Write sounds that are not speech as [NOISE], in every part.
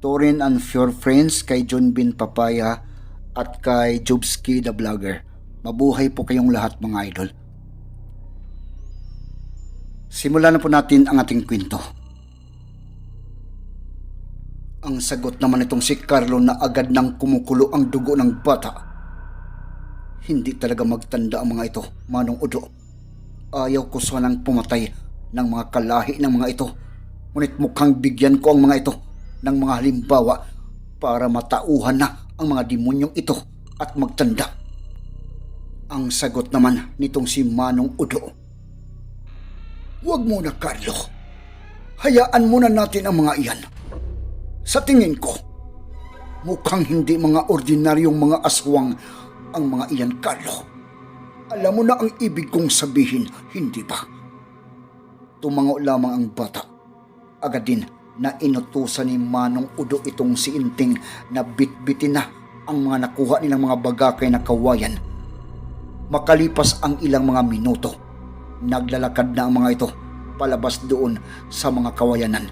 Torin and Your Friends, kay John Bin Papaya at kay Jobski the Vlogger. Mabuhay po kayong lahat mga idol. Simulan na po natin ang ating kwento. Ang sagot naman itong si Carlo na agad nang kumukulo ang dugo ng bata. Hindi talaga magtanda ang mga ito, Manong Udo. Ayaw ko sanang pumatay ng mga kalahi ng mga ito. Ngunit mukhang bigyan ko ang mga ito ng mga halimbawa para matauhan na ang mga demonyong ito at magtanda. Ang sagot naman nitong si Manong Udo. Huwag muna, Carlo. Hayaan muna natin ang mga iyan. Sa tingin ko, mukhang hindi mga ordinaryong mga aswang ang mga iyan, Carlo. Alam mo na ang ibig kong sabihin, hindi ba? Tumango lamang ang bata. Agad din na inutusan ni Manong Udo itong si Inting na bitbitin na ang mga nakuha nilang mga bagakay na kawayan. Makalipas ang ilang mga minuto, naglalakad na ang mga ito palabas doon sa mga kawayanan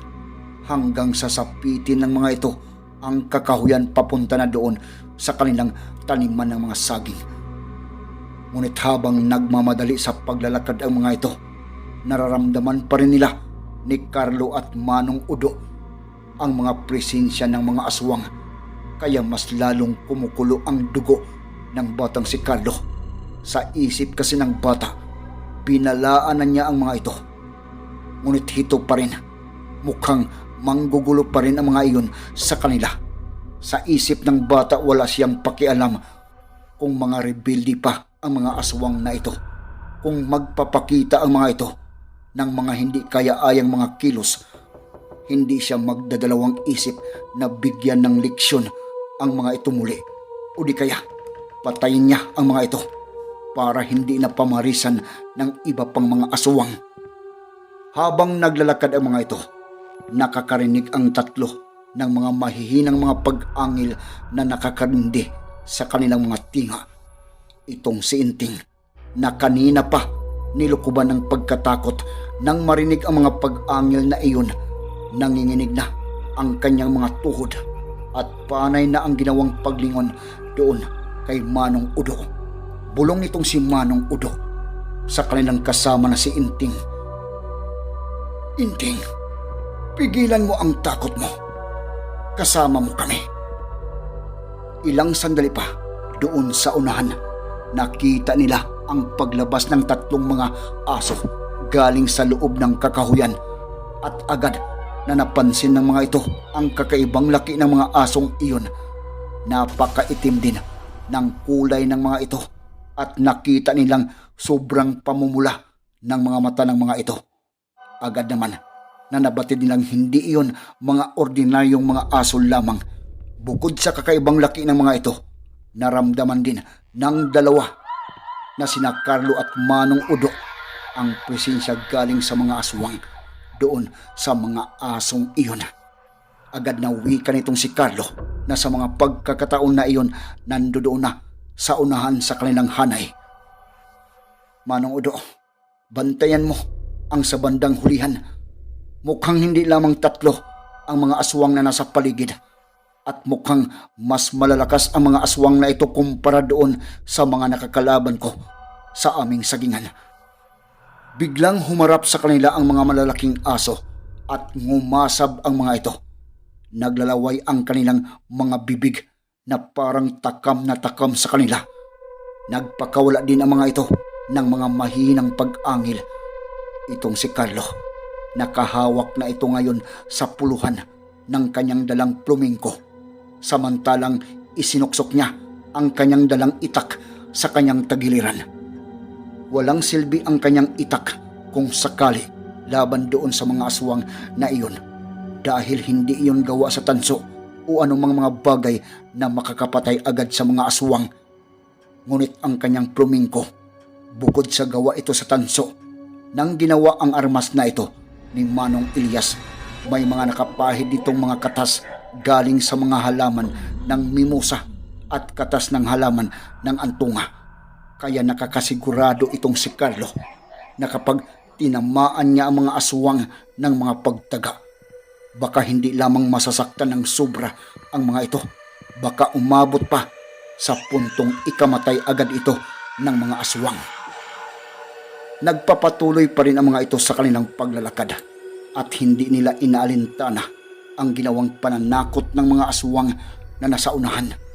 hanggang sa sapitin ng mga ito ang kakahuyan papunta na doon sa kanilang taniman ng mga saging. Ngunit habang nagmamadali sa paglalakad ang mga ito, nararamdaman pa rin nila ni Carlo at Manong Udo ang mga presensya ng mga aswang kaya mas lalong kumukulo ang dugo ng batang si Carlo. Sa isip kasi ng bata, pinalaan na niya ang mga ito. Ngunit hito pa rin, mukhang manggugulo pa rin ang mga iyon sa kanila. Sa isip ng bata wala siyang pakialam kung mga rebelde pa ang mga aswang na ito. Kung magpapakita ang mga ito ng mga hindi kaya-ayang mga kilos, hindi siya magdadalawang isip na bigyan ng leksyon ang mga ito muli. O di kaya, patayin niya ang mga ito para hindi na pamarisan ng iba pang mga aswang. Habang naglalakad ang mga ito, nakakarinig ang tatlo ng mga mahihinang mga pag-angil na nakakarindi sa kanilang mga tinga. Itong si Inting na kanina pa nilukuban ng pagkatakot nang marinig ang mga pag-angil na iyon nanginginig na ang kanyang mga tuhod at panay na ang ginawang paglingon doon kay Manong Udo. Bulong nitong si Manong Udo sa kanilang kasama na si Inting. Inting, pigilan mo ang takot mo. Kasama mo kami. Ilang sandali pa doon sa unahan, nakita nila ang paglabas ng tatlong mga aso galing sa loob ng kakahuyan at agad na napansin ng mga ito ang kakaibang laki ng mga asong iyon. Napakaitim din ng kulay ng mga ito at nakita nilang sobrang pamumula ng mga mata ng mga ito. Agad naman na nabatid nilang hindi iyon mga ordinaryong mga aso lamang. Bukod sa kakaibang laki ng mga ito, naramdaman din ng dalawa na sina Carlo at Manong Udo ang presensya galing sa mga aswang doon sa mga asong iyon. Agad na wika nitong si Carlo na sa mga pagkakataon na iyon nandoon na sa unahan sa kanilang hanay. Manong Udo, bantayan mo ang sa bandang hulihan. Mukhang hindi lamang tatlo ang mga aswang na nasa paligid at mukhang mas malalakas ang mga aswang na ito kumpara doon sa mga nakakalaban ko sa aming sagingan. Biglang humarap sa kanila ang mga malalaking aso at ngumasab ang mga ito. Naglalaway ang kanilang mga bibig na parang takam na takam sa kanila. Nagpakawala din ang mga ito ng mga mahinang pag-angil. Itong si Carlo, nakahawak na ito ngayon sa puluhan ng kanyang dalang plumingko. Samantalang isinuksok niya ang kanyang dalang itak sa kanyang tagiliran. Walang silbi ang kanyang itak kung sakali laban doon sa mga aswang na iyon dahil hindi iyon gawa sa tanso o anumang mga bagay na makakapatay agad sa mga aswang. Ngunit ang kanyang plumingko, bukod sa gawa ito sa tanso, nang ginawa ang armas na ito ni Manong Ilyas, may mga nakapahid ditong mga katas galing sa mga halaman ng mimosa at katas ng halaman ng antunga. Kaya nakakasigurado itong si Carlo na kapag tinamaan niya ang mga aswang ng mga pagtaga, baka hindi lamang masasaktan ng sobra ang mga ito, baka umabot pa sa puntong ikamatay agad ito ng mga aswang. Nagpapatuloy pa rin ang mga ito sa kanilang paglalakad at hindi nila inaalintana ang ginawang pananakot ng mga aswang na nasa unahan.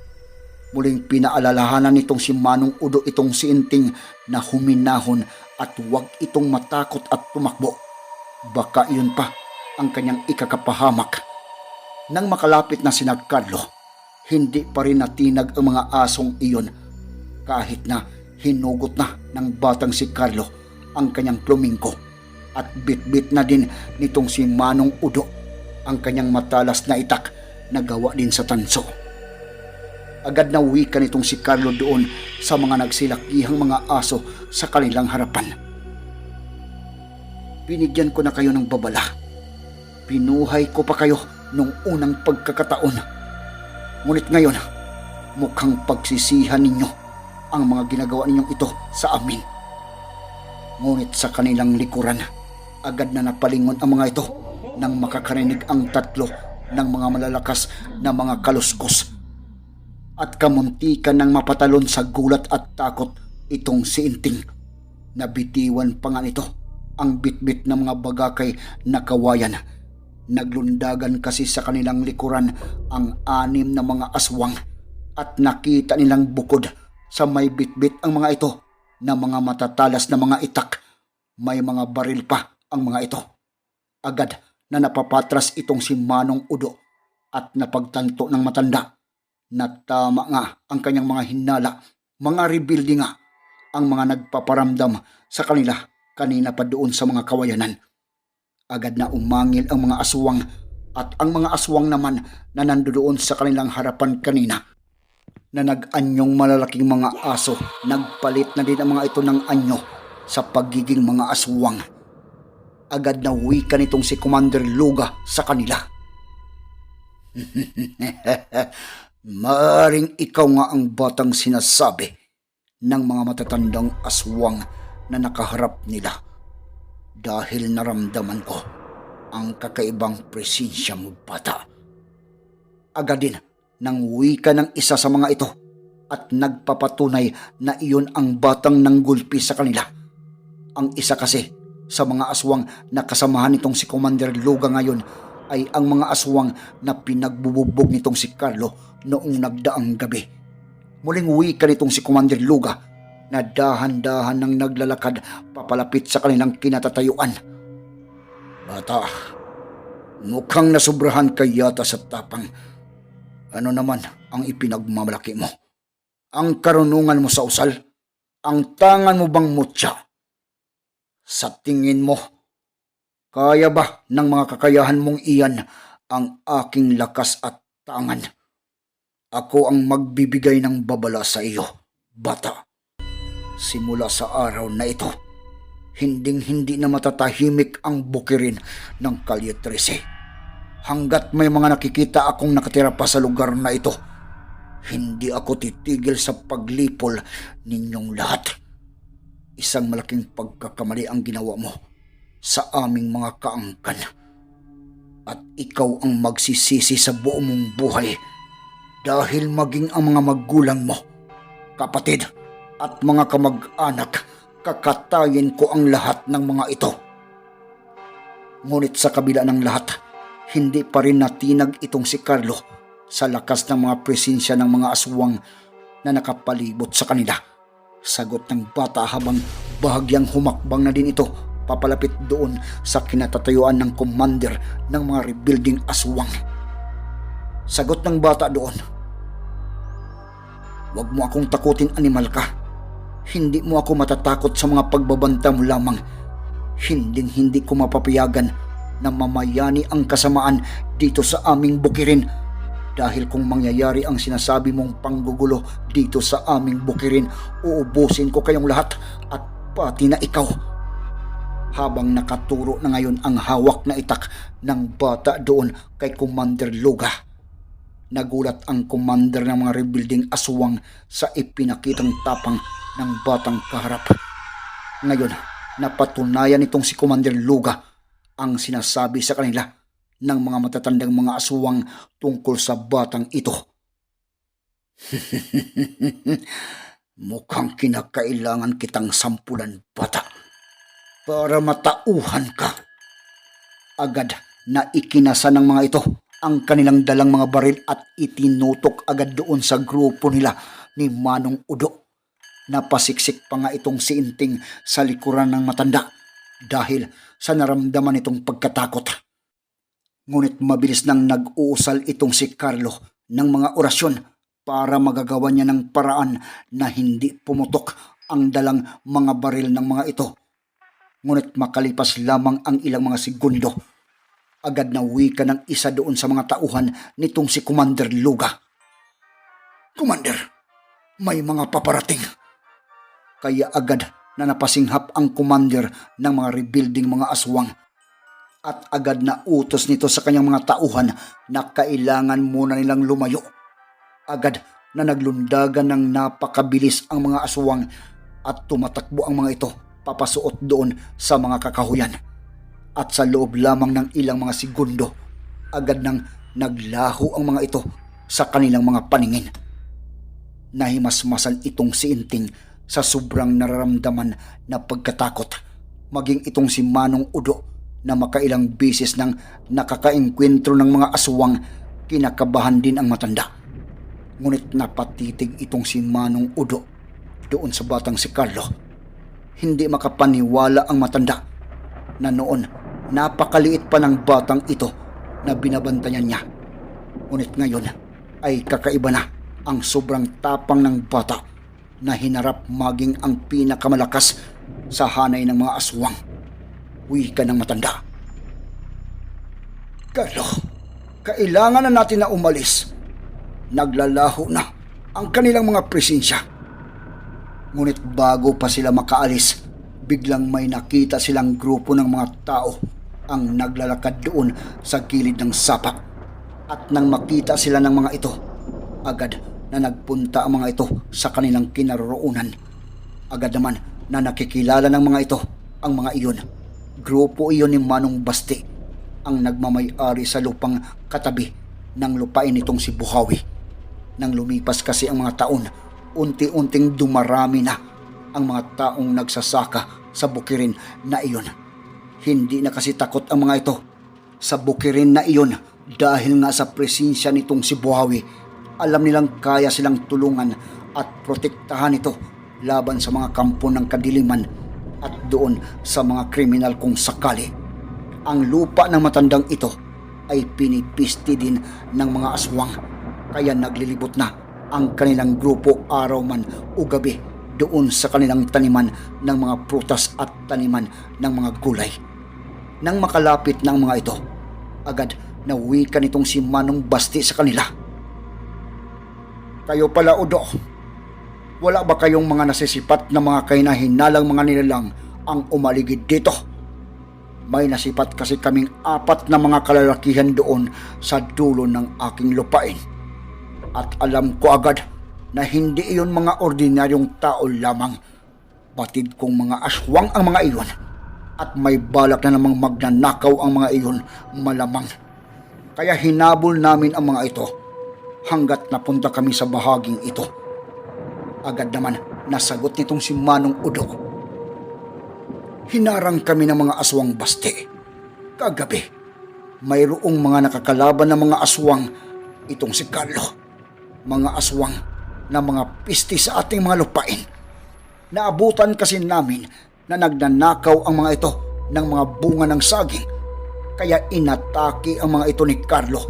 Muling pinaalalahanan nitong si Manong Udo itong si Inting na huminahon at huwag itong matakot at tumakbo. Baka iyon pa ang kanyang ikakapahamak. Nang makalapit na si Carlo, hindi pa rin natinag ang mga asong iyon kahit na hinugot na ng batang si Carlo ang kanyang plumingko at bitbit na din nitong si Manong Udo ang kanyang matalas na itak na gawa din sa tanso. Agad na wika nitong si Carlo doon sa mga nagsilakihang mga aso sa kanilang harapan. Binigyan ko na kayo ng babala. Pinuhay ko pa kayo nung unang pagkakataon. Ngunit ngayon, mukhang pagsisihan ninyo ang mga ginagawa ninyong ito sa amin. Ngunit sa kanilang likuran, agad na napalingon ang mga ito nang makakarinig ang tatlo ng mga malalakas na mga kaluskos. At kamuntikan ng mapatalon sa gulat at takot itong si Inting. Nabitiwan pa nga nito ang bitbit ng mga bagakay na kawayan. Naglundagan kasi sa kanilang likuran ang anim na mga aswang at nakita nilang bukod sa may bitbit ang mga ito na mga matatalas na mga itak. May mga baril pa ang mga ito. Agad na napapatras itong si Manong Udo at napagtanto ng matanda na tama nga ang kanyang mga hinala, mga rebuilding nga ang mga nagpaparamdam sa kanila kanina pa doon sa mga kawayanan. Agad na umangil ang mga aswang at ang mga aswang naman na nandoon sa kanilang harapan kanina na nag-anyong malalaking mga aso, nagpalit na din ang mga ito ng anyo sa pagiging mga aswang. Agad na wika nitong si Commander Luga sa kanila. [LAUGHS] Maaring ikaw nga ang batang sinasabi ng mga matatandang aswang na nakaharap nila dahil naramdaman ko ang kakaibang presensya mo bata. Agad din nang wika ng isa sa mga ito at nagpapatunay na iyon ang batang nanggulpi sa kanila. Ang isa kasi sa mga aswang na kasamahan nitong si Commander Luga ngayon ay ang mga aswang na pinagbububog nitong si Carlo noong nagdaang gabi. Muling wika nitong si Commander Luga na dahan-dahan nang naglalakad papalapit sa kanilang kinatatayuan. Bata, mukhang nasubrahan ka yata sa tapang. Ano naman ang ipinagmamalaki mo? Ang karunungan mo sa usal? Ang tangan mo bang mutya? Sa tingin mo, kaya ba ng mga kakayahan mong iyan ang aking lakas at tangan? Ako ang magbibigay ng babala sa iyo, bata. Simula sa araw na ito, hinding-hindi na matatahimik ang bukirin ng Kalye 13. Hanggat may mga nakikita akong nakatira pa sa lugar na ito, hindi ako titigil sa paglipol ninyong lahat. Isang malaking pagkakamali ang ginawa mo sa aming mga kaangkan. At ikaw ang magsisisi sa buong mong buhay dahil maging ang mga magulang mo, kapatid at mga kamag-anak, kakatayin ko ang lahat ng mga ito. Ngunit sa kabila ng lahat, hindi pa rin natinag itong si Carlo sa lakas ng mga presensya ng mga aswang na nakapalibot sa kanila. Sagot ng bata habang bahagyang humakbang na din ito papalapit doon sa kinatatayuan ng commander ng mga rebuilding aswang. Sagot ng bata doon, Huwag mo akong takutin animal ka. Hindi mo ako matatakot sa mga pagbabanta mo lamang. Hinding hindi ko mapapayagan na mamayani ang kasamaan dito sa aming bukirin Dahil kung mangyayari ang sinasabi mong panggugulo dito sa aming bukirin, uubusin ko kayong lahat at pati na ikaw. Habang nakaturo na ngayon ang hawak na itak ng bata doon kay Commander Luga. Nagulat ang commander ng mga rebuilding aswang sa ipinakitang tapang ng batang kaharap. Ngayon, napatunayan nitong si Commander Luga ang sinasabi sa kanila ng mga matatandang mga aswang tungkol sa batang ito. [LAUGHS] Mukhang kinakailangan kitang sampulan bata para matauhan ka. Agad na ikinasa ng mga ito ang kanilang dalang mga baril at itinutok agad doon sa grupo nila ni Manong Udo. Napasiksik pa nga itong si Inting sa likuran ng matanda dahil sa naramdaman itong pagkatakot. Ngunit mabilis nang nag-uusal itong si Carlo ng mga orasyon para magagawa niya ng paraan na hindi pumutok ang dalang mga baril ng mga ito. Ngunit makalipas lamang ang ilang mga segundo, agad na wika ng isa doon sa mga tauhan nitong si Commander Luga. Commander, may mga paparating. Kaya agad na napasinghap ang commander ng mga rebuilding mga aswang at agad na utos nito sa kanyang mga tauhan na kailangan muna nilang lumayo. Agad na naglundagan ng napakabilis ang mga aswang at tumatakbo ang mga ito papasuot doon sa mga kakahuyan. At sa loob lamang ng ilang mga segundo, agad nang naglaho ang mga ito sa kanilang mga paningin. Nahimasmasan itong si Inting sa sobrang nararamdaman na pagkatakot. Maging itong si Manong Udo na makailang beses nang nakakaengkwentro ng mga aswang, kinakabahan din ang matanda. Ngunit napatitig itong si Manong Udo doon sa batang si Carlo. Hindi makapaniwala ang matanda na noon napakaliit pa ng batang ito na binabantayan niya. Ngunit ngayon ay kakaiba na ang sobrang tapang ng bata na hinarap maging ang pinakamalakas sa hanay ng mga aswang. Wika ng matanda. Carlo, kailangan na natin na umalis. Naglalaho na ang kanilang mga presensya. Ngunit bago pa sila makaalis, biglang may nakita silang grupo ng mga tao ang naglalakad doon sa gilid ng sapa. At nang makita sila ng mga ito, agad na nagpunta ang mga ito sa kanilang kinaroroonan. Agad naman na nakikilala ng mga ito ang mga iyon. Grupo iyon ni Manong Basti ang nagmamay-ari sa lupang katabi ng lupain nitong si Buhawi. Nang lumipas kasi ang mga taon, unti-unting dumarami na ang mga taong nagsasaka sa bukirin na iyon. Hindi na kasi takot ang mga ito sa bukirin na iyon dahil nga sa presensya nitong si Buhawi. Alam nilang kaya silang tulungan at protektahan ito laban sa mga kampo ng kadiliman at doon sa mga kriminal kung sakali. Ang lupa ng matandang ito ay pinipisti din ng mga aswang kaya naglilibot na ang kanilang grupo araw man o gabi doon sa kanilang taniman ng mga prutas at taniman ng mga gulay. Nang makalapit ng mga ito, agad na wika nitong si Manong Basti sa kanila. Kayo pala, Udo. Wala ba kayong mga nasisipat na mga kainahinalang mga nilalang ang umaligid dito? May nasipat kasi kaming apat na mga kalalakihan doon sa dulo ng aking lupain. At alam ko agad na hindi iyon mga ordinaryong tao lamang. Batid kong mga aswang ang mga iyon. At may balak na namang magnanakaw ang mga iyon malamang. Kaya hinabol namin ang mga ito hanggat napunta kami sa bahaging ito. Agad naman nasagot nitong si Manong Udo. Hinarang kami ng mga aswang baste. Kagabi, mayroong mga nakakalaban ng mga aswang itong si Carlo. Mga aswang na mga pisti sa ating mga lupain. Naabutan kasi namin na nagnanakaw ang mga ito ng mga bunga ng saging. Kaya inatake ang mga ito ni Carlo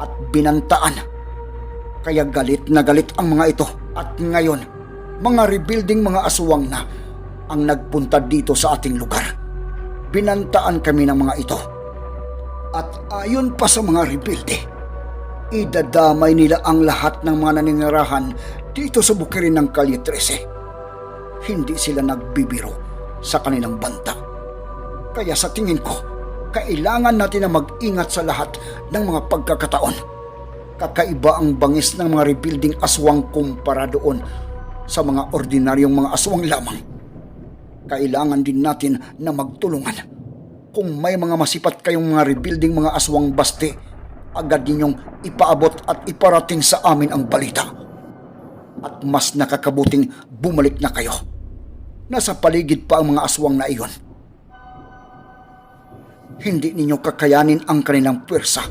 at binantaan. Kaya galit na galit ang mga ito at ngayon, mga rebuilding mga aswang na ang nagpunta dito sa ating lugar. Binantaan kami ng mga ito. At ayon pa sa mga rebuilde, idadamay nila ang lahat ng mga naninirahan dito sa bukirin ng Kalye 13. Hindi sila nagbibiro sa kanilang banta. Kaya sa tingin ko, kailangan natin na mag-ingat sa lahat ng mga pagkakataon. Kakaiba ang bangis ng mga rebuilding aswang kumpara doon sa mga ordinaryong mga aswang lamang. Kailangan din natin na magtulungan. Kung may mga masipat kayong mga rebuilding mga aswang basti, agad ninyong ipaabot at iparating sa amin ang balita. At mas nakakabuting bumalik na kayo. Nasa paligid pa ang mga aswang na iyon. Hindi ninyo kakayanin ang kanilang pwersa.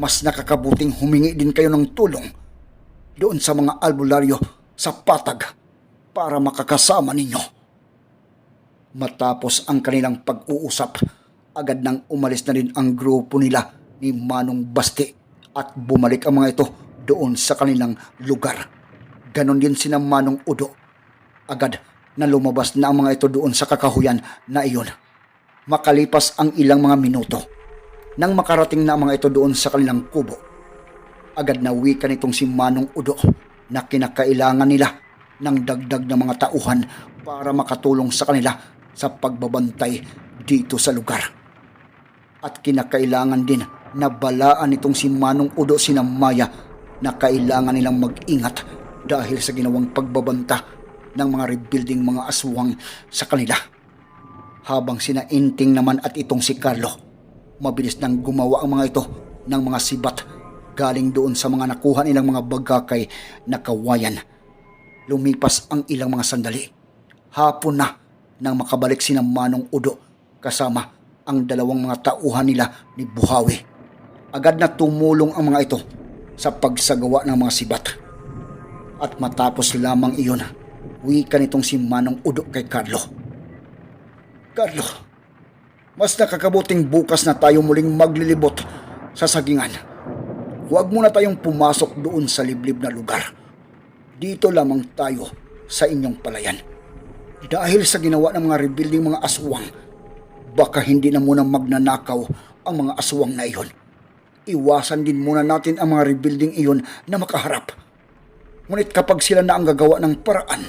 Mas nakakabuting humingi din kayo ng tulong doon sa mga albularyo sa patag para makakasama ninyo. Matapos ang kanilang pag-uusap, agad nang umalis na rin ang grupo nila ni Manong Basti at bumalik ang mga ito doon sa kanilang lugar. Ganon din sina Manong Udo. Agad na lumabas na ang mga ito doon sa kakahuyan na iyon. Makalipas ang ilang mga minuto, nang makarating na ang mga ito doon sa kanilang kubo, agad na wika nitong si Manong Udo na kinakailangan nila ng dagdag na mga tauhan para makatulong sa kanila sa pagbabantay dito sa lugar. At kinakailangan din na balaan nitong si Manong Udo sinamaya na kailangan nilang mag-ingat dahil sa ginawang pagbabanta ng mga rebuilding mga aswang sa kanila. Habang sina Inting naman at itong si Carlo, mabilis nang gumawa ang mga ito ng mga sibat galing doon sa mga nakuha nilang mga bagakay na kawayan. Lumipas ang ilang mga sandali. Hapon na nang makabalik si Manong Udo kasama ang dalawang mga tauhan nila ni Buhawi. Agad na tumulong ang mga ito sa pagsagawa ng mga sibat. At matapos lamang iyon, wika nitong si Manong Udo kay Carlo. Carlo, mas nakakabuting bukas na tayo muling maglilibot sa sagingan. Huwag muna tayong pumasok doon sa liblib na lugar. Dito lamang tayo sa inyong palayan. Dahil sa ginawa ng mga rebuilding mga aswang, baka hindi na muna magnanakaw ang mga aswang na iyon. Iwasan din muna natin ang mga rebuilding iyon na makaharap. Ngunit kapag sila na ang gagawa ng paraan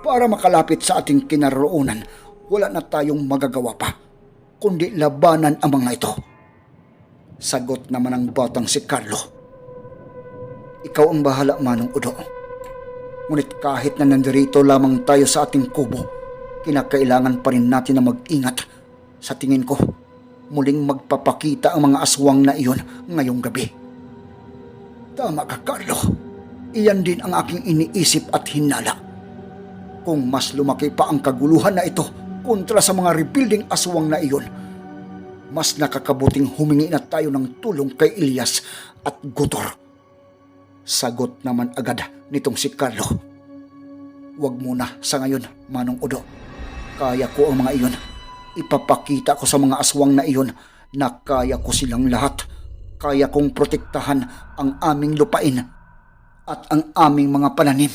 para makalapit sa ating kinaroonan, wala na tayong magagawa pa, kundi labanan ang mga ito. Sagot naman ng batang si Carlo. Ikaw ang bahala, Manong Udo. Ngunit kahit na nandirito lamang tayo sa ating kubo, kinakailangan pa rin natin na mag-ingat. Sa tingin ko, muling magpapakita ang mga aswang na iyon ngayong gabi. Tama ka, Carlo. Iyan din ang aking iniisip at hinala. Kung mas lumaki pa ang kaguluhan na ito kontra sa mga rebuilding aswang na iyon, mas nakakabuting humingi na tayo ng tulong kay Elias at Gutor. Sagot naman agad nitong si Carlo. Huwag muna sa ngayon, Manong Udo. Kaya ko ang mga iyon. Ipapakita ko sa mga aswang na iyon na kaya ko silang lahat. Kaya kong protektahan ang aming lupain at ang aming mga pananim.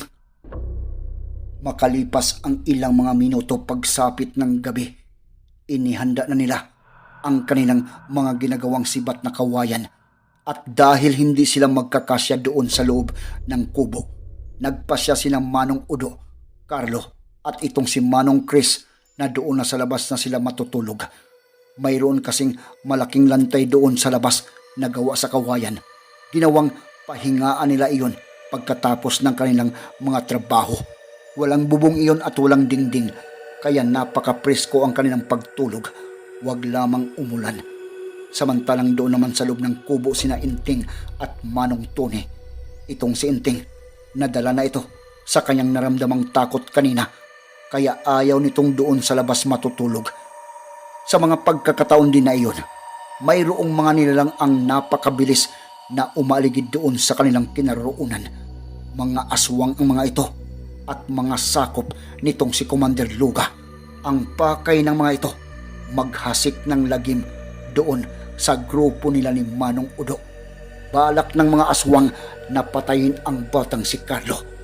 Makalipas ang ilang mga minuto pagsapit ng gabi, inihanda na nila ang kanilang mga ginagawang sibat na kawayan at dahil hindi sila magkakasya doon sa loob ng kubo, nagpasya si Manong Udo, Carlo at itong si Manong Chris na doon na sa labas na sila matutulog. Mayroon kasing malaking lantay doon sa labas na gawa sa kawayan. Ginawang pahingaan nila iyon pagkatapos ng kanilang mga trabaho. Walang bubong iyon at walang dingding, kaya napaka-presko ang kanilang pagtulog. Huwag lamang umulan. Samantalang doon naman sa loob ng kubo sina Inting at Manong Tony. Itong si Inting, nadala na ito sa kanyang naramdamang takot kanina, kaya ayaw nitong doon sa labas matutulog. Sa mga pagkakataon din na iyon, mayroong mga nilalang ang napakabilis na umaligid doon sa kanilang kinaroonan. Mga aswang ang mga ito at mga sakop nitong si Commander Luga. Ang pakay ng mga ito, maghasik ng lagim doon sa grupo nila ni Manong Udo. Balak ng mga aswang na patayin ang batang si Carlo